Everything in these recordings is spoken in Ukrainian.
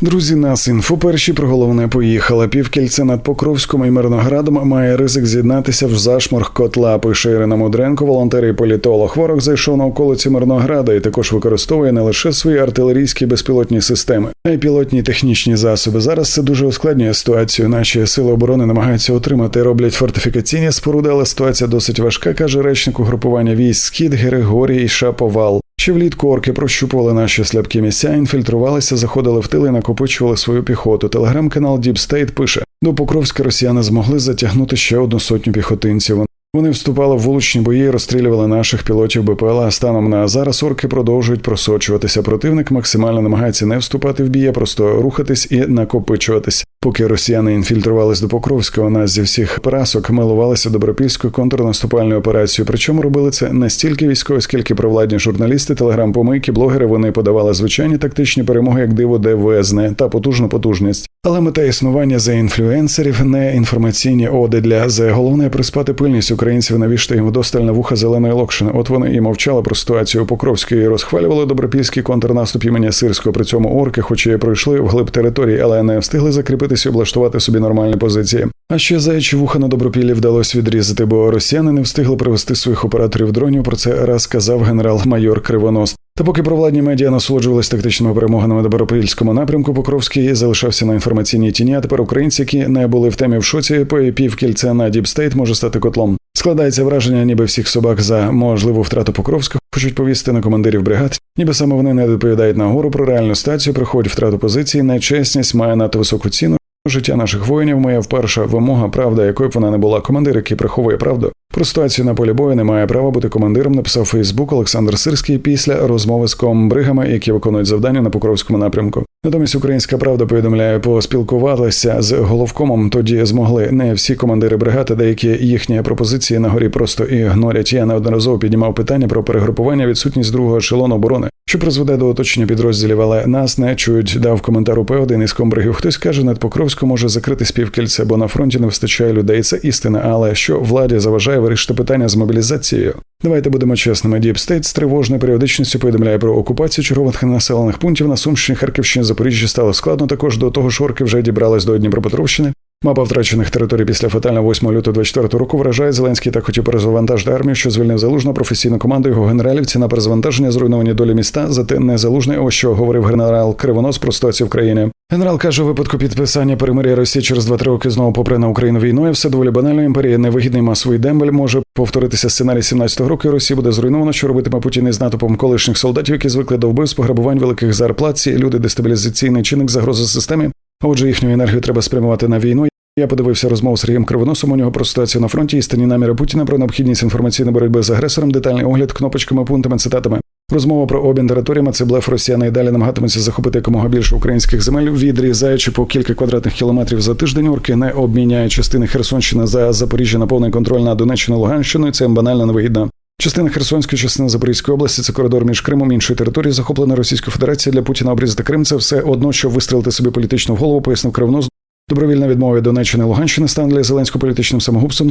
Друзі, нас інфо перші про головне поїхала. Півкільце над Покровськом і Мирноградом має ризик з'єднатися в зашморг котла. Пише Ірина Мудренко, волонтер і політолог. Ворог зайшов на околиці Мирнограда і також використовує не лише свої артилерійські безпілотні системи, а й пілотні технічні засоби. Зараз це дуже ускладнює ситуацію. Наші сили оборони намагаються отримати, роблять фортифікаційні споруди, але ситуація досить важка, каже речник угрупування військ Схід Григорій Шаповал. Ще влітку орки прощупували наші слабкі місця, інфільтрувалися, заходили в тили, накопичували свою піхоту. Телеграм-канал Deep State пише: до Покровська росіяни змогли затягнути ще одну сотню піхотинців. Вони вступали в вуличні бої, розстрілювали наших пілотів БПЛА. Станом на зараз орки продовжують просочуватися. Противник максимально намагається не вступати в бій, а просто рухатись і накопичуватись. Поки росіяни інфільтрувались до Покровська, у нас зі всіх прасок милувалися добропільською контрнаступальною операцією. Причому робили це не стільки військові, скільки провладні журналісти, телеграм-помийки, блогери. Вони подавали звичайні тактичні перемоги, як диво, де ВСН та потужну потужність. Але мета існування за інфлюенсерів не інформаційні оди для ЗЕ. Головне приспати пильність українців, навішти їм вдосталь на вуха зеленої локшини. От вони і мовчали про ситуацію у Покровській і розхвалювали добропільський контрнаступ імені Сирського. При цьому орки, хоч і пройшли вглиб території, але не встигли закріпитися і облаштувати собі нормальні позиції. А ще заячі вуха на добропіллі вдалося відрізати, бо росіяни не встигли привести своїх операторів дронів. Про це раз сказав генерал-майор Кривонос. Та поки провладні медіа насолоджувалися тактичними перемогами на добропільському напрямку, Покровський залишався на інформаційній тіні. А тепер українці, які не були в темі в шоці, півкільця на Діпстейт може стати котлом. Складається враження, ніби всіх собак за можливу втрату Покровська хочуть повісити на командирів бригад, ніби саме вони не доповідають нагору про реальну стацію, приходять втрату позиції, нечесність має надто високу ціну. Життя наших воїнів моя вперша вимога, правда, якою б вона не була. Командир, який приховує правду. Про ситуацію на полі бою не має права бути командиром. Написав Фейсбук Олександр Сирський після розмови з комбригами, які виконують завдання на Покровському напрямку. Натомість Українська правда повідомляє, поспілкувалися з головкомом. Тоді змогли не всі командири бригади, деякі їхні пропозиції на горі просто ігнорять. Я неодноразово піднімав питання про перегрупування, відсутність другого ешелону оборони, що призведе до оточення підрозділів, але нас не чують. Дав коментар УП один із комбригів. Хтось каже, над Покровську може закрити співкільце, бо на фронті не вистачає людей. Це істина. Але що владі заважає вирішити питання з мобілізацією? Давайте будемо чесними. Діпстейт з тривожною періодичністю повідомляє про окупацію чергових населених пунктів на Сумщині, Харківщині, Запоріжжі стало складно. Також до того ж орки вже дібрались до Дніпропетровщини. Мапа втрачених територій після фатального 8 лютого 24 року вражає Зеленський та хотів перезавантажити армію, що звільнив залужну професійну команду його генералівці на перезавантаження зруйновані долі міста. Зате не залужний. Ось що говорив генерал Кривонос про ситуацію в країні. Генерал каже, випадку підписання перемир'я Росії через 2-3 роки знову попри на Україну війною, все доволі банально. Імперія невигідний масовий дембель може повторитися сценарій 17-го року. і Росії буде зруйновано, що робитиме Путін із натовпом колишніх солдатів, які звикли до вбивств, пограбувань великих зарплат. Ці люди дестабілізаційний чинник загрози системі. Отже, їхню енергію треба спрямувати на війну. Я подивився розмову з Сергієм Кривоносом у нього про ситуацію на фронті, істинні наміри Путіна про необхідність інформаційної боротьби з агресором, детальний огляд, кнопочками, пунктами, цитатами. Розмова про обмін територіями це блеф росіяни і далі намагатимуться захопити якомога більше українських земель, відрізаючи по кілька квадратних кілометрів за тиждень. Орки не обміняють частини Херсонщини за Запоріжжя на повний контроль на Донеччину Луганщину. і Це банально невигідно. Частина Херсонської, частина Запорізької області це коридор між Кримом і іншою територією, захоплена Російською Федерацією для Путіна обрізати Крим. Це все одно, щоб вистрілити собі політично в голову, пояснив Кривнос. Добровільна відмова від Донеччини і Луганщини стане для Зеленського політичним самогубством.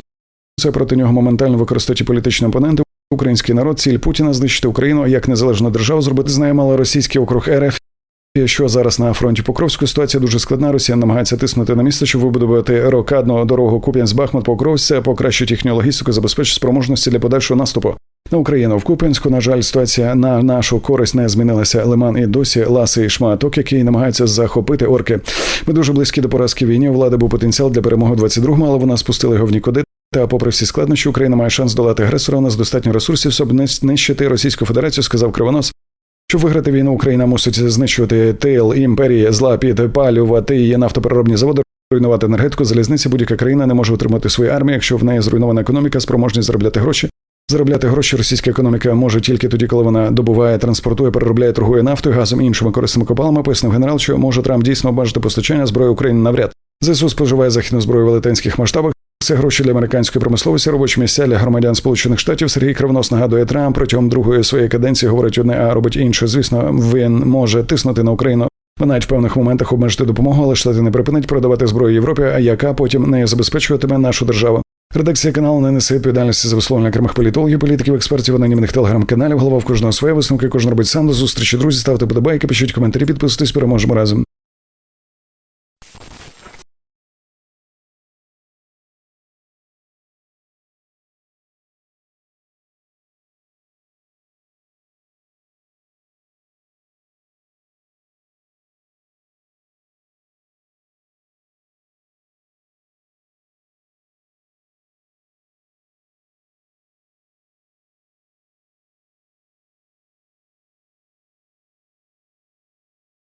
Це проти нього моментально використають політичні опоненти. Український народ, ціль Путіна знищити Україну як незалежну державу, зробити з нею малоросійський округ РФ. Що зараз на фронті Покровської ситуація дуже складна. Росія намагається тиснути на місто, щоб вибудувати рокадну дорогу Куп'янськ бахмут покровська покращить їхню логістику, забезпечить спроможності для подальшого наступу на Україну. В Куп'янську, на жаль, ситуація на нашу користь не змінилася. Лиман і досі ласий шматок, який намагаються захопити орки. Ми дуже близькі до поразки війні. У влади був потенціал для перемоги в 22-му, але вона спустила його в нікуди. Та, попри всі складнощі, Україна має шанс долати агресора. У нас достатньо ресурсів, щоб не знищити Російську Федерацію, сказав Кривонос. Щоб виграти війну, Україна мусить знищувати тил імперії, зла підпалювати її нафтопереробні заводи, руйнувати енергетику, залізниці. Будь-яка країна не може утримати свою армію, якщо в неї зруйнована економіка, спроможність заробляти гроші. Заробляти гроші російська економіка може тільки тоді, коли вона добуває, транспортує, переробляє, торгує нафтою, газом і іншими корисними копалами. Пояснив генерал, що може Трамп дійсно обмежити постачання зброї України навряд. ЗСУ споживає західну зброю в велетенських масштабах. Це гроші для американської промисловості, робочі місця для громадян Сполучених Штатів. Сергій Кривнос нагадує Трамп протягом другої своєї каденції говорить одне, а робить інше. Звісно, він може тиснути на Україну. Навіть в певних моментах обмежити допомогу, але штати не припинить продавати зброю Європі, яка потім не забезпечуватиме нашу державу. Редакція каналу не несе відповідальності за висловлення окремих політологів, політиків, експертів, анонімних телеграм-каналів. Голова в кожного своє висновки, кожен робить сам до зустрічі. Друзі, ставте подобайки, пишіть коментарі, підписуйтесь, переможемо разом.